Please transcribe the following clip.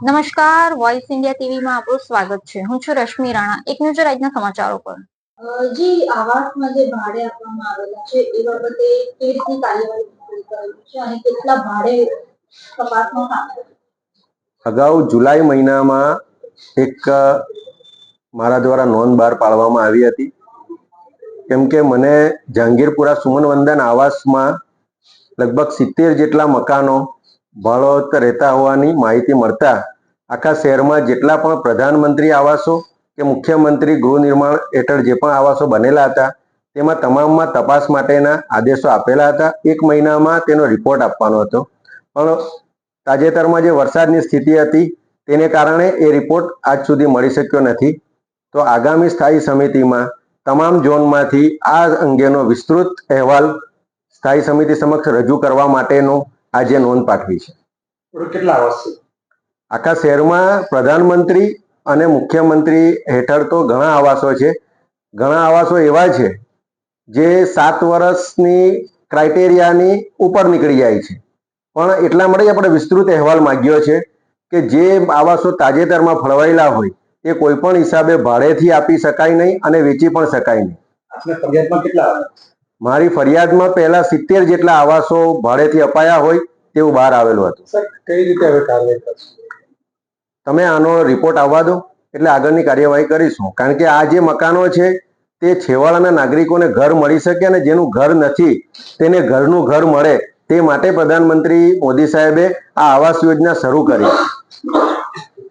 નમસ્કાર voice India ટીવીમાં આપણું સ્વાગત છે. હું છું રશ્મિ રાણા. એક નજર આજના સમાચારો પર. જી આવાસમાં જે ભાડે આપવામાં આવેલા છે એ બાબતે કેવી રીતની કાર્યવાહી કરેલી છે અને કેટલા ભાડે તપાસમાં અગાઉ જુલાઈ મહિનામાં એક મારા દ્વારા નોંધ બહાર પાડવામાં આવી હતી. કેમ કે મને જહાંગીરપુરા સુમન વંદન આવાસમાં લગભગ સિત્તેર જેટલા મકાનો ભાડોત રહેતા હોવાની માહિતી મળતા આખા શહેરમાં જેટલા પણ પ્રધાનમંત્રી આવાસો કે મુખ્યમંત્રી ગૃહ નિર્માણ હેઠળ જે પણ આવાસો બનેલા હતા, તેમાં તમામમાં તપાસ માટેના આદેશો આપેલા હતા. એક મહિનામાં તેનો રિપોર્ટ આપવાનો હતો. પણ તાજેતરમાં જે વરસાદની સ્થિતિ હતી, તેને કારણે એ રિપોર્ટ આજ સુધી મળી શક્યો નથી. તો આગામી સ્થાયી સમિતિમાં તમામ ઝોનમાંથી આ અંગેનો વિસ્તૃત અહેવાલ સ્થાયી સમિતિ સમક્ષ રજૂ કરવા માટેનો આજે નોંધ પાઠવી છે. કેટલા આખા શહેરમાં પ્રધાનમંત્રી અને મુખ્યમંત્રી હેઠળ તો ઘણા આવાસો છે. ઘણા આવાસો એવા છે જે સાત વર્ષની ક્રાઇટેરિયાની ઉપર નીકળી જાય છે. પણ એટલા માટે આપણે વિસ્તૃત અહેવાલ માંગ્યો છે કે જે આવાસો તાજેતરમાં ફળવાયેલા હોય એ કોઈ પણ હિસાબે ભાડેથી આપી શકાય નહીં અને વેચી પણ શકાય નહીં. આપને ફરિયાદમાં કેટલા આવ્યા મારી ફરિયાદમાં પહેલા સિત્તેર જેટલા આવાસો ભાડેથી અપાયા હોય તેવું બહાર આવેલું હતું. કઈ રીતે હવે કાર્યવાહી કરશો? તમે આનો રિપોર્ટ આવવા દો એટલે આગળની કાર્યવાહી કરીશું. કારણ કે આ જે મકાનો છે તે છેવાડાના નાગરિકોને ઘર મળી શકે અને જેનું ઘર નથી તેને ઘરનું ઘર મળે તે માટે પ્રધાનમંત્રી મોદી સાહેબે આ આવાસ યોજના શરૂ કરી.